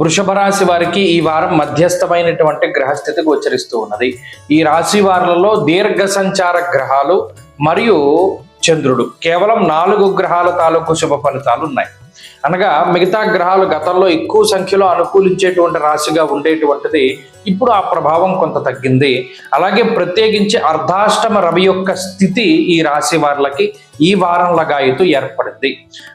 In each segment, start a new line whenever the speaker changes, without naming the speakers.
వృషభ రాశి వారికి ఈ వారం మధ్యస్థమైనటువంటి గ్రహస్థితి గోచరిస్తూ ఉన్నది. ఈ రాశి వారులలో దీర్ఘ సంచార గ్రహాలు మరియు చంద్రుడు. కేవలం నాలుగు గ్రహాల తాలూకు శుభ ఫలితాలు ఉన్నాయి. అనగా మిగతా గ్రహాలు గతంలో ఎక్కువ సంఖ్యలో అనుకూలించేటువంటి రాశిగా ఉండేటువంటిది ఇప్పుడు ఆ ప్రభావం కొంత తగ్గింది. అలాగే ప్రత్యేకించి అర్ధాష్టమ రవి యొక్క స్థితి ఈ రాశి వారులకి ఈ వారం లగాయతు ఏర్పడింది.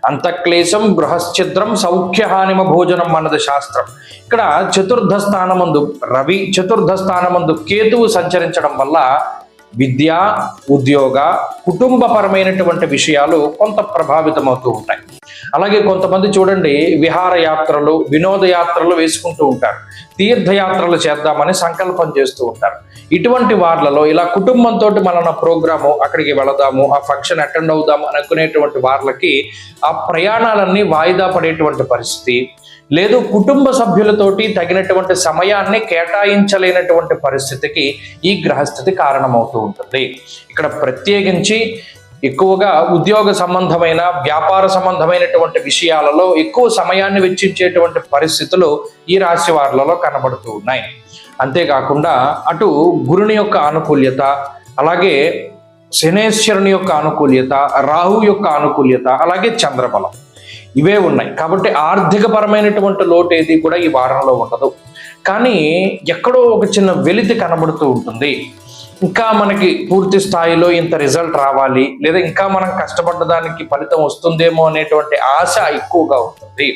అంతక్లేశం గృహశ్చిద్రం సౌఖ్యహానిమ భోజనం అన్నది శాస్త్రం. ఇక్కడ చతుర్థ స్థానమందు రవి చతుర్థ స్థానమందు కేతువు సంచరించడం వల్ల విద్య ఉద్యోగ కుటుంబపరమైనటువంటి విషయాలు కొంత ప్రభావితమవుతూ ఉంటాయి. అలాగే కొంతమంది చూడండి విహారయాత్రలు వినోదయాత్రలు వేసుకుంటూ ఉంటారు. తీర్థయాత్రలు చేద్దామని సంకల్పం చేస్తూ ఉంటారు. ఇటువంటి వార్లలో ఇలా కుటుంబంతో మన ప్రోగ్రాము అక్కడికి వెళదాము ఆ ఫంక్షన్ అటెండ్ అవుదాము అనుకునేటువంటి వార్లకి ఆ ప్రయాణాలన్నీ వాయిదా పడేటువంటి పరిస్థితి. లేదు కుటుంబ సభ్యులతోటి తగినటువంటి సమయాన్ని కేటాయించలేనటువంటి పరిస్థితికి ఈ గ్రహస్థితి కారణమవుతూ ఉంటుంది. ఇక్కడ ప్రత్యేకించి ఎక్కువగా ఉద్యోగ సంబంధమైన వ్యాపార సంబంధమైనటువంటి విషయాలలో ఎక్కువ సమయాన్ని వెచ్చించేటువంటి పరిస్థితులు ఈ రాశి వారులలో కనబడుతూ ఉన్నాయి. అంతేకాకుండా అటు గురుని యొక్క ఆనుకూల్యత అలాగే శనేశ్వరుని యొక్క ఆనుకూల్యత రాహు యొక్క ఆనుకూల్యత అలాగే చంద్రబలం ఇవే ఉన్నాయి. కాబట్టి ఆర్థిక పరమైనటువంటి లోటు ఏది కూడా ఈ వారంలో ఉండదు. కానీ ఎక్కడో ఒక చిన్న వెలితి కనబడుతూ ఉంటుంది. ఇంకా మనకి పూర్తి స్థాయిలో ఇంత రిజల్ట్ రావాలి లేదా ఇంకా మనం కష్టపడ్డ దానికి ఫలితం వస్తుందేమో అనేటువంటి ఆశ ఎక్కువగా ఉంటుంది.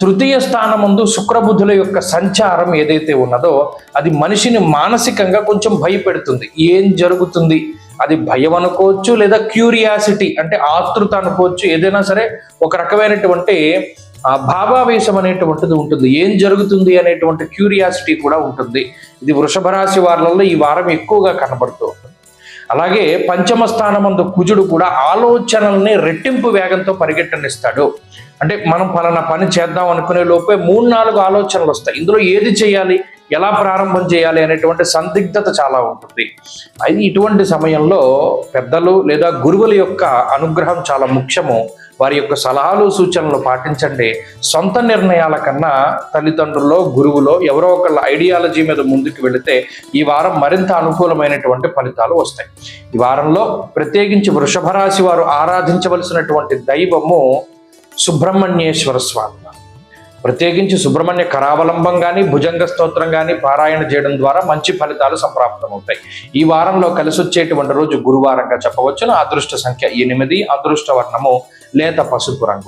తృతీయ స్థానం ముందు శుక్రబుద్ధుల యొక్క సంచారం ఏదైతే ఉన్నదో అది మనిషిని మానసికంగా కొంచెం భయపెడుతుంది. ఏం జరుగుతుంది? అది భయం అనుకోవచ్చు లేదా క్యూరియాసిటీ అంటే ఆతృత అనుకోవచ్చు. ఏదైనా సరే ఒక రకమైనటువంటి ఆ భావావేశం అనేటువంటిది ఉంటుంది. ఏం జరుగుతుంది అనేటువంటి క్యూరియాసిటీ కూడా ఉంటుంది. ఇది వృషభ రాశి వారిలో ఈ వారం ఎక్కువగా కనబడుతూ ఉంటుంది అలాగే పంచమ స్థానమందు కుజుడు కూడా ఆలోచనల్ని రెట్టింపు వేగంతో పరిగెట్టనిస్తాడు. అంటే మనం పలానా పని చేద్దాం అనుకునే లోపే మూడు నాలుగు ఆలోచనలు వస్తాయి. ఇందులో ఏది చేయాలి? ఎలా ప్రారంభం చేయాలి అనేటువంటి సందిగ్ధత చాలా ఉంటుంది. అది ఇటువంటి సమయంలో పెద్దలు లేదా గురువుల యొక్క అనుగ్రహం చాలా ముఖ్యము. వారి యొక్క సలహాలు సూచనలు పాటించండి. సొంత నిర్ణయాల కన్నా తల్లిదండ్రుల్లో గురువులో ఎవరో ఒకళ్ళ ఐడియాలజీ మీద ముందుకు వెళితే ఈ వారం మరింత అనుకూలమైనటువంటి ఫలితాలు వస్తాయి. ఈ వారంలో ప్రత్యేకించి వృషభ రాశి వారు ఆరాధించవలసినటువంటి దైవము సుబ్రహ్మణ్యేశ్వర స్వామి. ప్రత్యేకించి సుబ్రహ్మణ్య కరావలంబం కానీ భుజంగ స్తోత్రం కానీ పారాయణ చేయడం ద్వారా మంచి ఫలితాలు సంప్రాప్తమవుతాయి. ఈ వారంలో కలిసి వచ్చేటువంటి రోజు గురువారంగా చెప్పవచ్చును. అదృష్ట సంఖ్య ఎనిమిది అదృష్ట వర్ణము లేత పసుపు రంగు.